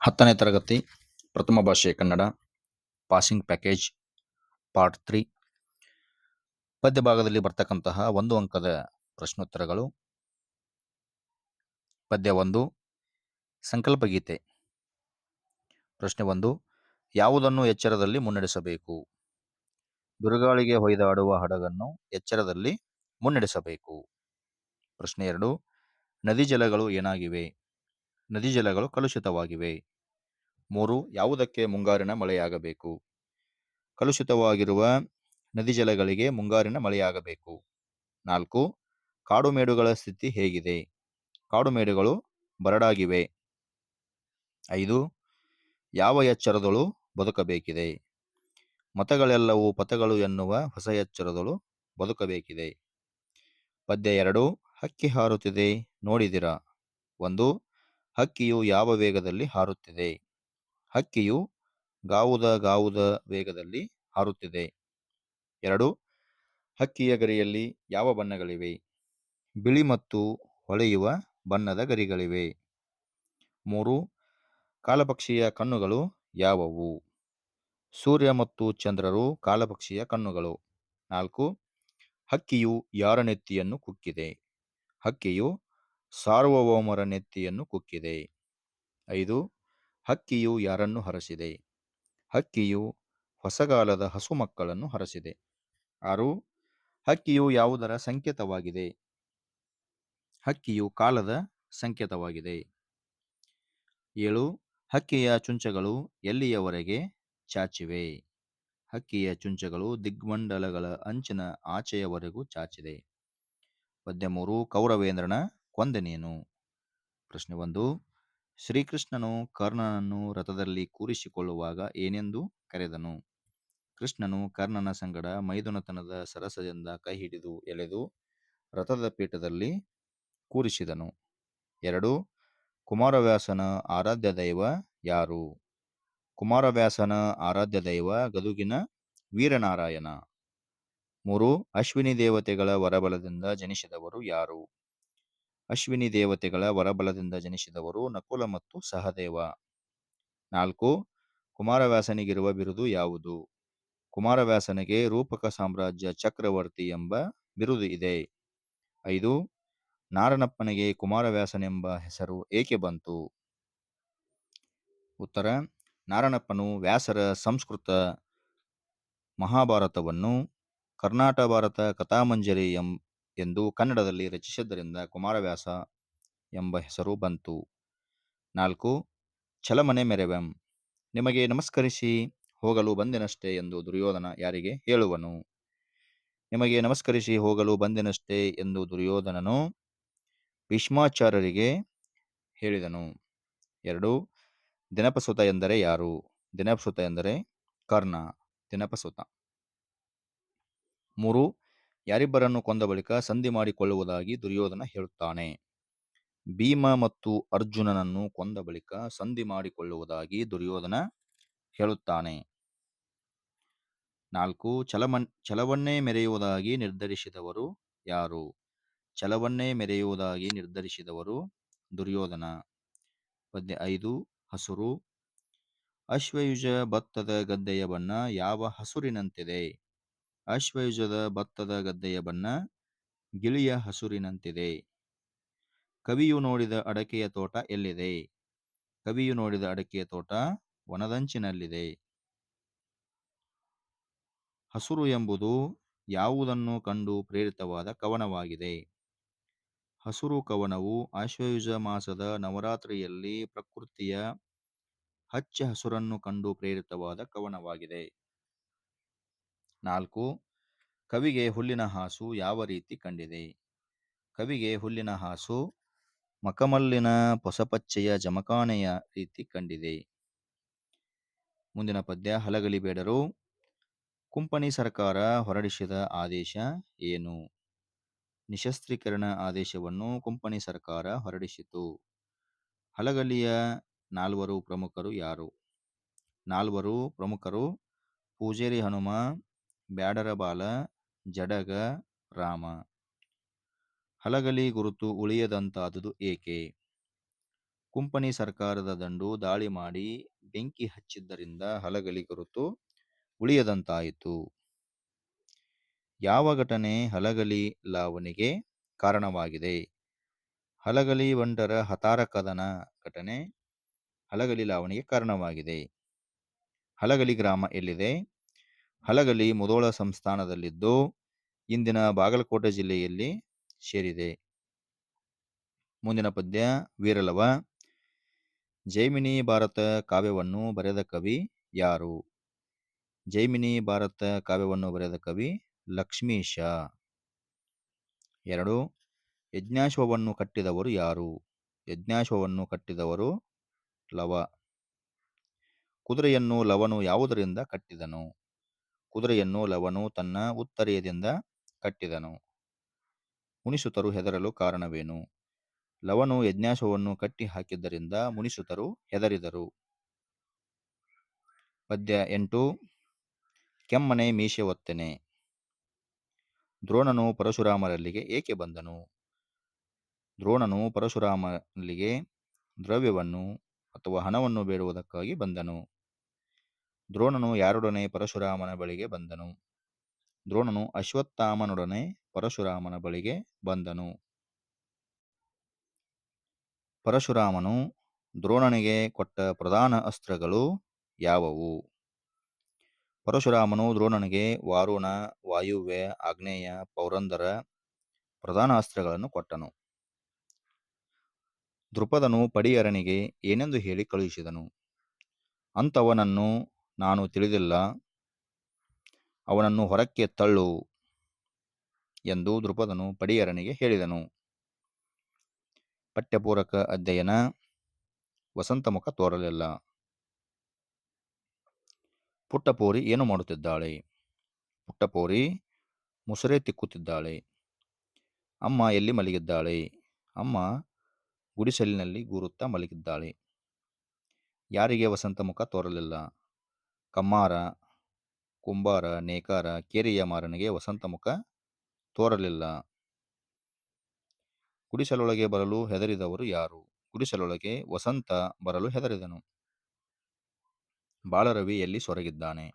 ಹತ್ತನೇ ತರಗತಿ, ಪ್ರಥಮ ಭಾಷೆ Kannada, passing package, part three. ಪದ್ಯ ಭಾಗದಲ್ಲಿ ಬರ್ತಕ್ಕಂತಹ ಒಂದು ಅಂಕದ ಪ್ರಶ್ನೋತ್ತರಗಳು. ಪದ್ಯ ಒಂದು, ಸಂಕಲ್ಪ ಗೀತೆ. ಪ್ರಶ್ನೆ ಒಂದು, ಯಾವುದನ್ನು ಎಚ್ಚರದಲ್ಲಿ ಮುನ್ನಡೆಸಬೇಕು? ಬಿರುಗಾಳಿಗೆ ಹೊಯ್ದಾಡುವ ಹಡಗನ್ನು ಎಚ್ಚರದಲ್ಲಿ ಮುನ್ನಡೆಸಬೇಕು? ಪ್ರಶ್ನೆ ಎರಡು, ನದಿ ಜಲಗಳು ಏನಾಗಿವೆ? ನದಿ ಜಲಗಳು ಕಲುಷಿತವಾಗಿವೆ. ಮೂರು ಯಾವುದಕ್ಕೆ ಮುಂಗಾರಿನ ಮಳೆಯಾಗಬೇಕು? ಕಲುಷಿತವಾಗಿರುವ ನದಿ ಜಲಗಳಿಗೆ ಮುಂಗಾರಿನ ಮಳೆಯಾಗಬೇಕು. ನಾಲ್ಕು, ಕಾಡುಮೇಡುಗಳ ಸ್ಥಿತಿ ಹೇಗಿದೆ? ಕಾಡುಮೇಡುಗಳು ಬರಡಾಗಿವೆ. ಐದು, ಯಾವ ಎಚ್ಚರದಳು ಬದುಕಬೇಕಿದೆ? ಮತಗಳೆಲ್ಲವೂ ಪಥಗಳು ಎನ್ನುವ ಹೊಸ ಎಚ್ಚರದಳು ಬದುಕಬೇಕಿದೆ. ಪದ್ಯ ಎರಡು ಹಕ್ಕಿ ಹಾರುತ್ತಿದೆ ನೋಡಿದಿರ? ಒಂದು, ಹಕ್ಕಿಯು ಯಾವ ವೇಗದಲ್ಲಿ ಹಾರುತ್ತಿದೆ? ಹಕ್ಕಿಯು ಗಾವುದ ಗಾವುದ ವೇಗದಲ್ಲಿ ಹಾರುತ್ತಿದೆ. ಎರಡು, ಹಕ್ಕಿಯ ಗರಿಯಲ್ಲಿ ಯಾವ ಬಣ್ಣಗಳಿವೆ? ಬಿಳಿ ಮತ್ತು ಹೊಳೆಯುವ ಬಣ್ಣದ ಗರಿಗಳಿವೆ. ಮೂರು, ಕಾಲಪಕ್ಷಿಯ ಕಣ್ಣುಗಳು ಯಾವುವು? ಸೂರ್ಯ ಮತ್ತು ಚಂದ್ರರು ಕಾಲಪಕ್ಷಿಯ ಕಣ್ಣುಗಳು. ನಾಲ್ಕು, ಹಕ್ಕಿಯು ಯಾರ ನೆತ್ತಿಯನ್ನು ಕುಕ್ಕಿದೆ? ಹಕ್ಕಿಯು ಸಾರ್ವಭೌಮರ ನೆತ್ತಿಯನ್ನು ಕುಕ್ಕಿದೆ. ಐದು ಹಕ್ಕಿಯು ಯಾರನ್ನು ಹರಸಿದೆ? ಹಕ್ಕಿಯು ಹೊಸಗಾಲದ ಹಸು ಮಕ್ಕಳನ್ನು ಹರಸಿದೆ. ಆರು, ಹಕ್ಕಿಯು ಯಾವುದರ ಸಂಕೇತವಾಗಿದೆ? ಹಕ್ಕಿಯು ಕಾಲದ ಸಂಕೇತವಾಗಿದೆ. ಏಳು, ಹಕ್ಕಿಯ ಚುಂಚಗಳು ಎಲ್ಲಿಯವರೆಗೆ ಚಾಚಿವೆ? ಹಕ್ಕಿಯ ಚುಂಚಗಳು ದಿಗ್ಮಂಡಲಗಳ ಅಂಚಿನ ಆಚೆಯವರೆಗೂ ಚಾಚಿದೆ. ಪದ್ಯ ಮೂರು ಕೌರವೇಂದ್ರನ ಕೊಂದನೇನು ಪ್ರಶ್ನೆ ಒಂದು ಶ್ರೀಕೃಷ್ಣನು ಕರ್ಣನನ್ನು ರಥದಲ್ಲಿ ಕೂರಿಸಿಕೊಳ್ಳುವಾಗ ಏನೆಂದು ಕರೆದನು? ಕೃಷ್ಣನು ಕರ್ಣನ ಸಂಗಡ ಮೈದುನತನದ ಸರಸದಿಂದ ಕೈ ಹಿಡಿದು ಎಳೆದು ರಥದ ಪೀಠದಲ್ಲಿ ಕೂರಿಸಿದನು. ಎರಡು, ಕುಮಾರವ್ಯಾಸನ ಆರಾಧ್ಯ ದೈವ ಯಾರು? ಕುಮಾರವ್ಯಾಸನ ಆರಾಧ್ಯ ದೈವ ಗದುಗಿನ ವೀರನಾರಾಯಣ. ಮೂರು, ಅಶ್ವಿನಿ ದೇವತೆಗಳ ವರಬಲದಿಂದ ಜನಿಸಿದವರು ಯಾರು? ಅಶ್ವಿನಿ ದೇವತೆಗಳ ವರಬಲದಿಂದ ಜನಿಸಿದವರು ನಕುಲ ಮತ್ತು ಸಹದೇವ. ನಾಲ್ಕು, ಕುಮಾರವ್ಯಾಸನಿಗಿರುವ ಬಿರುದು ಯಾವುದು? ಕುಮಾರವ್ಯಾಸನಿಗೆ ರೂಪಕ ಸಾಮ್ರಾಜ್ಯ ಚಕ್ರವರ್ತಿ ಎಂಬ ಬಿರುದು ಇದೆ. ಐದು, ನಾರನಪ್ಪನಿಗೆ ಕುಮಾರವ್ಯಾಸನೆಂಬ ಹೆಸರು ಏಕೆ ಬಂತು? ಉತ್ತರ ನಾರಣಪ್ಪನು ವ್ಯಾಸರ ಸಂಸ್ಕೃತ ಮಹಾಭಾರತವನ್ನು ಕರ್ನಾಟಕ ಭಾರತ ಕಥಾಮಂಜರಿ ಎಂ ಎಂದು ಕನ್ನಡದಲ್ಲಿ ರಚಿಸಿದ್ದರಿಂದ ಕುಮಾರವ್ಯಾಸ ಎಂಬ ಹೆಸರು ಬಂತು. ನಾಲ್ಕು, ಛಲಮನೆ ಮೆರೆವೆಂ. ನಿಮಗೆ ನಮಸ್ಕರಿಸಿ ಹೋಗಲು ಬಂದೆನಷ್ಟೇ ಎಂದು ದುರ್ಯೋಧನ ಯಾರಿಗೆ ಹೇಳುವನು? ನಿಮಗೆ ನಮಸ್ಕರಿಸಿ ಹೋಗಲು ಬಂದೆನಷ್ಟೇ ಎಂದು ದುರ್ಯೋಧನನು ಭೀಷ್ಮಾಚಾರ್ಯರಿಗೆ ಹೇಳಿದನು. ಎರಡು, ದಿನಪಸುತ ಎಂದರೆ ಯಾರು? ದಿನಪಸುತ ಎಂದರೆ ಕರ್ಣ, ದಿನಪಸುತ. ಮೂರು ಯಾರಿಬ್ಬರನ್ನು ಕೊಂದ ಬಳಿಕ ಸಂಧಿ ಮಾಡಿಕೊಳ್ಳುವುದಾಗಿ ದುರ್ಯೋಧನ ಹೇಳುತ್ತಾನೆ. ಭೀಮ ಮತ್ತು ಅರ್ಜುನನನ್ನು ಕೊಂದ ಬಳಿಕ ಸಂಧಿ ಮಾಡಿಕೊಳ್ಳುವುದಾಗಿ ದುರ್ಯೋಧನ ಹೇಳುತ್ತಾನೆ. ನಾಲ್ಕು ಛಲಮನ್ ಛಲವನ್ನೇ ಮೆರೆಯುವುದಾಗಿ ನಿರ್ಧರಿಸಿದವರು ಯಾರು? ಛಲವನ್ನೇ ಮೆರೆಯುವುದಾಗಿ ನಿರ್ಧರಿಸಿದವರು ದುರ್ಯೋಧನ. ಪದ್ಯ, ಐದು, ಹಸುರು. ಅಶ್ವಯುಜ ಭತ್ತದ ಗದ್ದೆಯ ಬಣ್ಣ ಯಾವ ಹಸುರಿನಂತಿದೆ? ಅಶ್ವಯುಜದ ಭತ್ತದ ಗದ್ದೆಯ ಬಣ್ಣ ಗಿಳಿಯ ಹಸುರಿನಂತಿದೆ. ಕವಿಯು ನೋಡಿದ ಅಡಕೆಯ ತೋಟ ಎಲ್ಲಿದೆ? ಕವಿಯು ನೋಡಿದ ಅಡಕೆಯ ತೋಟ ವನದಂಚಿನಲ್ಲಿದೆ. ಹಸುರು ಎಂಬುದು ಯಾವುದನ್ನು ಕಂಡು ಪ್ರೇರಿತವಾದ ಕವನವಾಗಿದೆ? ಹಸುರು ಕವನವು ಆಶ್ವಯುಜ ಮಾಸದ ನವರಾತ್ರಿಯಲ್ಲಿ ಪ್ರಕೃತಿಯ ಹಚ್ಚ ಹಸುರನ್ನು ಕಂಡು ಪ್ರೇರಿತವಾದ ಕವನವಾಗಿದೆ. ನಾಲ್ಕು, ಕವಿಗೆ ಹುಲ್ಲಿನ ಹಾಸು ಯಾವ ರೀತಿ ಕಂಡಿದೆ? ಕವಿಗೆ ಹುಲ್ಲಿನ ಹಾಸು ಮಕಮಲ್ಲಿನ ಪೊಸಪಚ್ಚೆಯ ಜಮಖಾನೆಯ ರೀತಿ ಕಂಡಿದೆ. ಮುಂದಿನ ಪದ್ಯ, ಹಲಗಲಿ ಬೇಡರು. ಕುಂಪಣಿ ಸರ್ಕಾರ ಹೊರಡಿಸಿದ ಆದೇಶ ಏನು? ನಿಶಸ್ತ್ರೀಕರಣ ಆದೇಶವನ್ನು ಕುಂಪಣಿ ಸರ್ಕಾರ ಹೊರಡಿಸಿತು ಹಲಗಲಿಯ ನಾಲ್ವರು ಪ್ರಮುಖರು ಯಾರು? ನಾಲ್ವರು ಪ್ರಮುಖರು ಪೂಜೇರಿ ಹನುಮ ಬ್ಯಾಡರಬಾಲ ಜಡಗ, ರಾಮ. ಹಲಗಲಿ ಗುರುತು ಉಳಿಯದಂತಾದುದು ಏಕೆ? ಕುಂಪನಿ ಸರ್ಕಾರದ ದಂಡು ದಾಳಿ ಮಾಡಿ ಬೆಂಕಿ ಹಚ್ಚಿದ್ದರಿಂದ ಹಲಗಲಿ ಗುರುತು ಉಳಿಯದಂತಾಯಿತು. ಯಾವ ಘಟನೆ ಹಲಗಲಿ ಲಾವಣಿಗೆ ಕಾರಣವಾಗಿದೆ? ಹಲಗಲಿ ಬಂಡರ ಹತಾರ ಕದನ ಘಟನೆ ಹಲಗಲಿ ಲಾವಣಿಗೆ ಕಾರಣವಾಗಿದೆ. ಹಲಗಲಿ ಗ್ರಾಮ ಎಲ್ಲಿದೆ? ಹಲಗಲಿ ಮುಧೋಳ ಸಂಸ್ಥಾನದಲ್ಲಿದ್ದು ಇಂದಿನ ಬಾಗಲಕೋಟೆ ಜಿಲ್ಲೆಯಲ್ಲಿ ಸೇರಿದೆ. ಮುಂದಿನ ಪದ್ಯ ವೀರಲವ. ಜೈಮಿನಿ ಭಾರತ ಕಾವ್ಯವನ್ನು ಬರೆದ ಕವಿ ಯಾರು? ಜೈಮಿನಿ ಭಾರತ ಕಾವ್ಯವನ್ನು ಬರೆದ ಕವಿ ಲಕ್ಷ್ಮೀಶ ಎರಡು, ಯಜ್ಞಾಶ್ವವನ್ನು ಕಟ್ಟಿದವರು ಯಾರು? ಯಜ್ಞಾಶ್ವವನ್ನು ಕಟ್ಟಿದವರು ಲವ. ಕುದುರೆಯನ್ನು ಲವನು ಯಾವುದರಿಂದ ಕಟ್ಟಿದನು? ಕುದುರೆಯನ್ನು ಲವನು ತನ್ನ ಉತ್ತರೆಯದಿಂದ ಕಟ್ಟಿದನು. ಮುನಿಸುತರು ಹೆದರಲು ಕಾರಣವೇನು? ಲವನು ಯಜ್ಞಾಶವನ್ನು ಕಟ್ಟಿ ಹಾಕಿದ್ದರಿಂದ ಮುನಿಸುತರು ಹೆದರಿದರು. ಪದ್ಯ ಎಂಟು, ಕೆಮ್ಮನೆ ಮೀಸೆ ಒತ್ತೆನೆ ದ್ರೋಣನು ಪರಶುರಾಮರಲ್ಲಿಗೆ ಏಕೆ ಬಂದನು? ದ್ರೋಣನು ಪರಶುರಾಮರಲ್ಲಿಗೆ ದ್ರವ್ಯವನ್ನು ಅಥವಾ ಹಣವನ್ನು ಬೇಡುವುದಕ್ಕಾಗಿ ಬಂದನು. ದ್ರೋಣನು ಯಾರೊಡನೆ ಪರಶುರಾಮನ ಬಳಿಗೆ ಬಂದನು. ದ್ರೋಣನು ಅಶ್ವತ್ಥಾಮನೊಡನೆ ಪರಶುರಾಮನ ಬಳಿಗೆ ಬಂದನು. ಪರಶುರಾಮನು ದ್ರೋಣನಿಗೆ ಕೊಟ್ಟ ಪ್ರಧಾನ ಅಸ್ತ್ರಗಳು ಯಾವುವು? ಪರಶುರಾಮನು ದ್ರೋಣನಿಗೆ ವಾರುಣ, ವಾಯುವ್ಯ, ಆಗ್ನೇಯ, ಪೌರಂದರ ಪ್ರಧಾನ ಅಸ್ತ್ರಗಳನ್ನು ಕೊಟ್ಟನು. ದೃಪದನು ಪಡಿಯರನಿಗೆ ಏನೆಂದು ಹೇಳಿ ಕಳುಹಿಸಿದನು. ಅಂಥವನನ್ನು ನಾನು ತಿಳಿದಿಲ್ಲ. ಅವನನ್ನು ಹೊರಕ್ಕೆ ತಳ್ಳು ಎಂದು ದೃಪದನು ಪಡಿಯರನಿಗೆ ಹೇಳಿದನು. ಪಠ್ಯಪೂರಕ ಅಧ್ಯಯನ. ವಸಂತಮುಖ ತೋರಲಿಲ್ಲ. ಪುಟ್ಟಪೋರಿ ಏನು ಮಾಡುತ್ತಿದ್ದಾಳೆ? ಪುಟ್ಟಪೋರಿ ಮುಸುರೆ ತಿಕ್ಕುತ್ತಿದ್ದಾಳೆ. ಅಮ್ಮ ಎಲ್ಲಿ ಮಲಗಿದ್ದಾಳೆ? ಅಮ್ಮ ಗುಡಿಸಲಿನಲ್ಲಿ ಗೂರುತ್ತಾ ಮಲಗಿದ್ದಾಳೆ. ಯಾರಿಗೆ ವಸಂತ ಮುಖ ತೋರಲಿಲ್ಲ? ಕಮ್ಮಾರ, ಕುಂಬಾರ, ನೇಕಾರ, ಕೇರಿಯ ಮಾರನಿಗೆ ವಸಂತ ಮುಖ ತೋರಲಿಲ್ಲ. ಗುಡಿಸಲೊಳಗೆ ಬರಲು ಹೆದರಿದವರು ಯಾರು? ಗುಡಿಸಲೊಳಗೆ ವಸಂತ ಬರಲು ಹೆದರಿದನು. ಬಾಲರವಿ ಎಲ್ಲಿ ಸೊರಗಿದ್ದಾನೆ?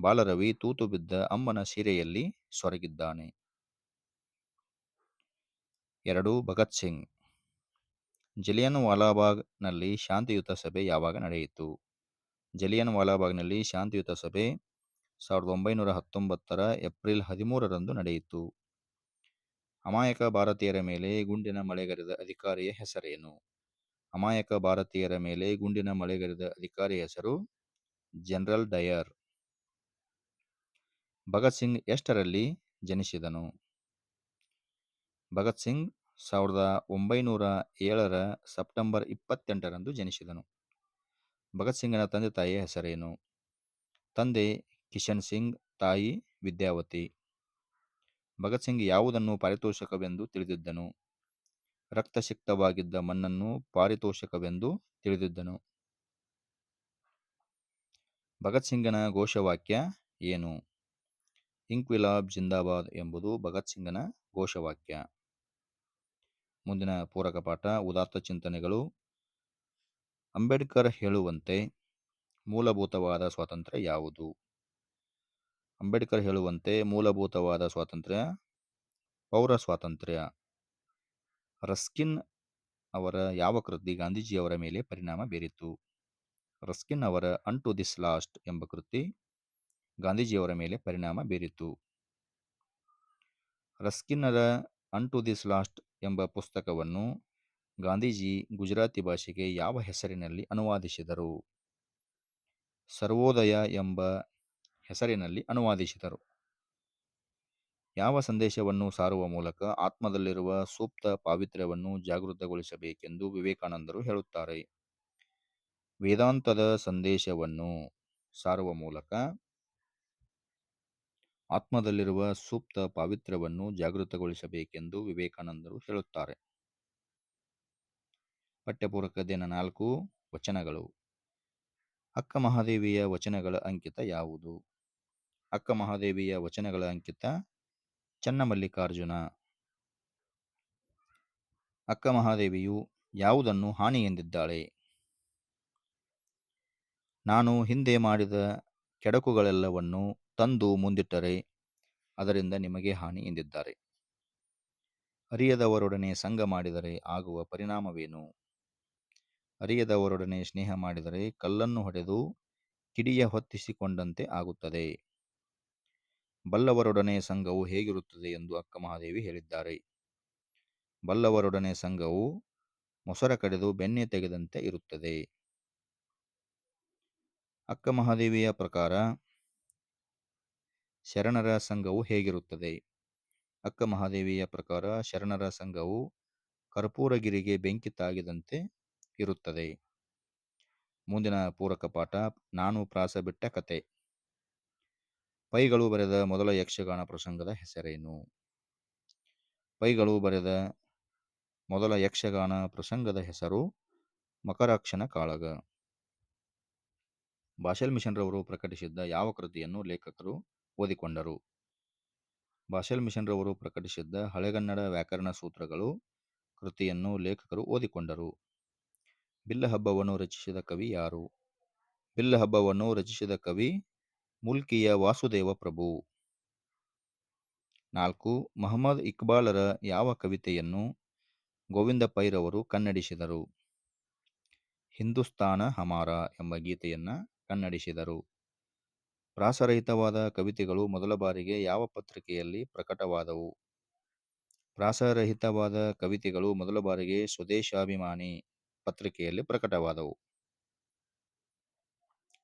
ಬಾಲರವಿ ತೂತು ಬಿದ್ದ ಅಮ್ಮನ ಸೀರೆಯಲ್ಲಿ ಸೊರಗಿದ್ದಾನೆ? ಎರಡು, ಭಗತ್ ಸಿಂಗ್. ಜಲಿಯನ್ ವಾಲಾಬಾಗ್ನಲ್ಲಿ ಶಾಂತಿಯುತ ಸಭೆ ಯಾವಾಗ ನಡೆಯಿತು? ಜಲಿಯನ್ ವಾಲಾಬಾಗ್ನಲ್ಲಿ ಶಾಂತಿಯುತ ಸಭೆ ಸಾವಿರದ ಒಂಬೈನೂರ ಹತ್ತೊಂಬತ್ತರ ಏಪ್ರಿಲ್ ಹದಿಮೂರರಂದು ನಡೆಯಿತು. ಅಮಾಯಕ ಭಾರತೀಯರ ಮೇಲೆ ಗುಂಡಿನ ಮಳೆಗರೆದ ಅಧಿಕಾರಿಯ ಹೆಸರೇನು? ಅಮಾಯಕ ಭಾರತೀಯರ ಮೇಲೆ ಗುಂಡಿನ ಮಳೆಗರೆದ ಅಧಿಕಾರಿಯ ಹೆಸರು ಜನರಲ್ ಡಯರ್. ಭಗತ್ ಸಿಂಗ್ ಎಷ್ಟರಲ್ಲಿ ಜನಿಸಿದನು? ಭಗತ್ ಸಿಂಗ್ ಸಾವಿರದ ಒಂಬೈನೂರ ಏಳರ ಸೆಪ್ಟೆಂಬರ್ ಇಪ್ಪತ್ತೆಂಟರಂದು ಜನಿಸಿದನು. ಭಗತ್ ಸಿಂಗ್ನ ತಂದೆ ತಾಯಿಯ ಹೆಸರೇನು? ತಂದೆ ಕಿಶನ್ ಸಿಂಗ್, ತಾಯಿ ವಿದ್ಯಾವತಿ. ಭಗತ್ ಸಿಂಗ್ ಯಾವುದನ್ನು ಪಾರಿತೋಷಕವೆಂದು ತಿಳಿದಿದ್ದನು? ರಕ್ತಸಿಕ್ತವಾಗಿದ್ದ ಮಣ್ಣನ್ನು ಪಾರಿತೋಷಕವೆಂದು ತಿಳಿದಿದ್ದನು? ಭಗತ್ ಸಿಂಗನ ಘೋಷವಾಕ್ಯ ಏನು? ಇಂಕ್ವಿಲಾಬ್ ಜಿಂದಾಬಾದ್ ಎಂಬುದು ಭಗತ್ ಸಿಂಗನ ಘೋಷವಾಕ್ಯ. ಮುಂದಿನ ಪೂರಕ ಪಾಠ, ಉದಾತ್ತ ಚಿಂತನೆಗಳು. ಅಂಬೇಡ್ಕರ್ ಹೇಳುವಂತೆ ಮೂಲಭೂತವಾದ ಸ್ವಾತಂತ್ರ್ಯ ಯಾವುದು? ಅಂಬೇಡ್ಕರ್ ಹೇಳುವಂತೆ ಮೂಲಭೂತವಾದ ಸ್ವಾತಂತ್ರ್ಯ ಪೌರ ಸ್ವಾತಂತ್ರ್ಯ. ರಸ್ಕಿನ್ ಅವರ ಯಾವ ಕೃತಿ ಗಾಂಧೀಜಿಯವರ ಮೇಲೆ ಪರಿಣಾಮ ಬೀರಿತು? ರಸ್ಕಿನ್ ಅವರ ಅನ್ ಟು ದಿಸ್ ಲಾಸ್ಟ್ ಎಂಬ ಕೃತಿ ಗಾಂಧೀಜಿಯವರ ಮೇಲೆ ಪರಿಣಾಮ ಬೀರಿತು. ರಸ್ಕಿನ್ನರ ಅನ್ ಟು ದಿಸ್ ಲಾಸ್ಟ್ ಎಂಬ ಪುಸ್ತಕವನ್ನು ಗಾಂಧೀಜಿ ಗುಜರಾತಿ ಭಾಷೆಗೆ ಯಾವ ಹೆಸರಿನಲ್ಲಿ ಅನುವಾದಿಸಿದರು? ಸರ್ವೋದಯ ಎಂಬ ಹೆಸರಿನಲ್ಲಿ ಅನುವಾದಿಸಿದರು. ಯಾವ ಸಂದೇಶವನ್ನು ಸಾರುವ ಮೂಲಕ ಆತ್ಮದಲ್ಲಿರುವ ಸೂಕ್ತ ಪಾವಿತ್ರ್ಯವನ್ನು ಜಾಗೃತಗೊಳಿಸಬೇಕೆಂದು ವಿವೇಕಾನಂದರು ಹೇಳುತ್ತಾರೆ. ವೇದಾಂತದ ಸಂದೇಶವನ್ನು ಸಾರುವ ಮೂಲಕ ಆತ್ಮದಲ್ಲಿರುವ ಸೂಕ್ತ ಪಾವಿತ್ರ್ಯವನ್ನು ಜಾಗೃತಗೊಳಿಸಬೇಕೆಂದು ವಿವೇಕಾನಂದರು ಹೇಳುತ್ತಾರೆ. ಪಠ್ಯಪೂರಕ ದಿನ ನಾಲ್ಕು ವಚನಗಳು. ಅಕ್ಕ ಮಹಾದೇವಿಯ ವಚನಗಳ ಅಂಕಿತ ಯಾವುದು? ಅಕ್ಕ ಮಹಾದೇವಿಯ ವಚನಗಳ ಅಂಕಿತ ಚನ್ನಮಲ್ಲಿಕಾರ್ಜುನ ಅಕ್ಕ ಮಹಾದೇವಿಯು ಯಾವುದನ್ನು ಹಾನಿ ಎಂದಿದ್ದಾಳೆ? ನಾನು ಹಿಂದೆ ಮಾಡಿದ ಕೆಡಕುಗಳೆಲ್ಲವನ್ನು ತಂದು ಮುಂದಿಟ್ಟರೆ ಅದರಿಂದ ನಿಮಗೆ ಹಾನಿ ಎಂದಿದ್ದಾರೆ. ಅರಿಯದವರೊಡನೆ ಸಂಘ ಮಾಡಿದರೆ ಆಗುವ ಪರಿಣಾಮವೇನು? ಅರಿಯದವರೊಡನೆ ಸ್ನೇಹ ಮಾಡಿದರೆ ಕಲ್ಲನ್ನು ಹೊಡೆದು ಕಿಡಿಯ ಹೊತ್ತಿಸಿಕೊಂಡಂತೆ ಆಗುತ್ತದೆ. ಬಲ್ಲವರೊಡನೆ ಸಂಘವು ಹೇಗಿರುತ್ತದೆ ಎಂದು ಅಕ್ಕ ಮಹಾದೇವಿ ಹೇಳಿದ್ದಾರೆ. ಬಲ್ಲವರೊಡನೆ ಸಂಘವು ಮೊಸರ ಕಡೆದು ಬೆಣ್ಣೆ ತೆಗೆದಂತೆ ಇರುತ್ತದೆ. ಅಕ್ಕ ಮಹಾದೇವಿಯ ಪ್ರಕಾರ ಶರಣರ ಸಂಘವು ಹೇಗಿರುತ್ತದೆ? ಅಕ್ಕ ಮಹಾದೇವಿಯ ಪ್ರಕಾರ ಶರಣರ ಸಂಘವು ಕರ್ಪೂರಗಿರಿಗೆ ಬೆಂಕಿ ತಾಗಿದಂತೆ ಇರುತ್ತದೆ. ಮುಂದಿನ ಪೂರಕ ಪಾಠ, ನಾನು ಪ್ರಾಸ ಬಿಟ್ಟ ಕತೆ ಪೈಗಳು ಬರೆದ ಮೊದಲ ಯಕ್ಷಗಾನ ಪ್ರಸಂಗದ ಹೆಸರೇನು? ಪೈಗಳು ಬರೆದ ಮೊದಲ ಯಕ್ಷಗಾನ ಪ್ರಸಂಗದ ಹೆಸರು ಮಕರಾಕ್ಷನ ಕಾಳಗ. ಭಾಷೆಲ್ ಮಿಷನ್ರವರು ಪ್ರಕಟಿಸಿದ್ದ ಯಾವ ಕೃತಿಯನ್ನು ಲೇಖಕರು ಓದಿಕೊಂಡರು? ಭಾಷೆಲ್ ಮಿಷನ್ರವರು ಪ್ರಕಟಿಸಿದ್ದ ಹಳೆಗನ್ನಡ ವ್ಯಾಕರಣ ಸೂತ್ರಗಳು ಕೃತಿಯನ್ನು ಲೇಖಕರು ಓದಿಕೊಂಡರು. ಬಿಲ್ಲ ಹಬ್ಬವನ್ನು ರಚಿಸಿದ ಕವಿ ಯಾರು? ಬಿಲ್ಲಹಬ್ಬವನ್ನು ರಚಿಸಿದ ಕವಿ ಮುಲ್ಕಿಯ ವಾಸುದೇವ ಪ್ರಭು. ನಾಲ್ಕು, ಮಹಮ್ಮದ್ ಇಕ್ಬಾಲರ ಯಾವ ಕವಿತೆಯನ್ನು ಗೋವಿಂದ ಪೈರವರು ಕನ್ನಡಿಸಿದರು? ಹಿಂದೂಸ್ತಾನ ಹಮಾರ ಎಂಬ ಗೀತೆಯನ್ನು ಕನ್ನಡಿಸಿದರು. ಪ್ರಾಸರಹಿತವಾದ ಕವಿತೆಗಳು ಮೊದಲ ಬಾರಿಗೆ ಯಾವ ಪತ್ರಿಕೆಯಲ್ಲಿ ಪ್ರಕಟವಾದವು? ಪ್ರಾಸರಹಿತವಾದ ಕವಿತೆಗಳು ಮೊದಲ ಬಾರಿಗೆ ಸ್ವದೇಶಾಭಿಮಾನಿ ಪತ್ರಿಕೆಯಲ್ಲಿ ಪ್ರಕಟವಾದವು.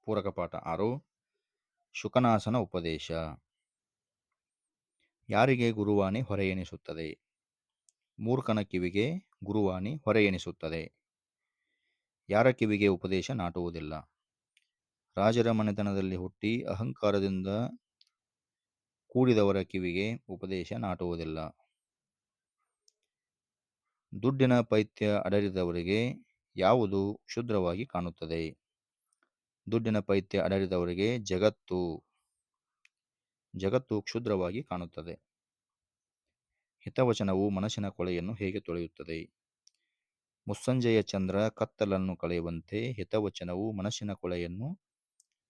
ಪೂರಕ ಪಾಠ ಆರು ಶುಕನಾಸನ ಉಪದೇಶ. ಯಾರಿಗೆ ಗುರುವಾಣಿ ಹೊರೆ ಎನಿಸುತ್ತದೆ ಮೂರ್ಖನ ಕಿವಿಗೆ ಗುರುವಾಣಿ ಹೊರೆ ಎನಿಸುತ್ತದೆ ಯಾರ ಕಿವಿಗೆ ಉಪದೇಶ ನಾಟುವುದಿಲ್ಲ? ರಾಜರ ಮನೆತನದಲ್ಲಿ ಹುಟ್ಟಿ ಅಹಂಕಾರದಿಂದ ಕೂಡಿದವರ ಕಿವಿಗೆ ಉಪದೇಶ ನಾಟುವುದಿಲ್ಲ. ದುಡ್ಡಿನ ಪೈತ್ಯ ಅಡರಿದವರಿಗೆ ಯಾವುದು ಕ್ಷುದ್ರವಾಗಿ ಕಾಣುತ್ತದೆ? ದುಡ್ಡಿನ ಪೈತ್ಯ ಅಡರಿದವರಿಗೆ ಜಗತ್ತು ಜಗತ್ತು ಕ್ಷುದ್ರವಾಗಿ ಕಾಣುತ್ತದೆ. ಹಿತವಚನವು ಮನಸ್ಸಿನ ಕೊಳೆಯನ್ನು ಹೇಗೆ ತೊಳೆಯುತ್ತದೆ? ಮುಸ್ಸಂಜೆಯ ಚಂದ್ರ ಕತ್ತಲನ್ನು ಕಳೆಯುವಂತೆ ಹಿತವಚನವು ಮನಸ್ಸಿನ ಕೊಳೆಯನ್ನು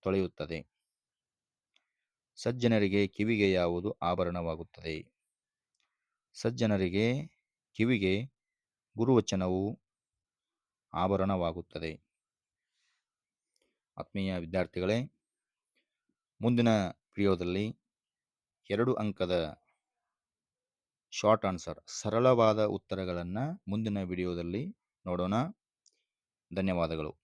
ತೊಳೆಯುತ್ತದೆ. ಸಜ್ಜನರಿಗೆ ಕಿವಿಗೆ ಯಾವುದು ಆಭರಣವಾಗುತ್ತದೆ? ಸಜ್ಜನರಿಗೆ ಕಿವಿಗೆ ಗುರುವಚನವು ಆಭರಣವಾಗುತ್ತದೆ. ಆತ್ಮೀಯ ವಿದ್ಯಾರ್ಥಿಗಳೇ, ಮುಂದಿನ ವಿಡಿಯೋದಲ್ಲಿ ಎರಡು ಅಂಕದ ಶಾರ್ಟ್ ಆನ್ಸರ್ ಸರಳವಾದ ಉತ್ತರಗಳನ್ನು ಮುಂದಿನ ವಿಡಿಯೋದಲ್ಲಿ ನೋಡೋಣ. ಧನ್ಯವಾದಗಳು.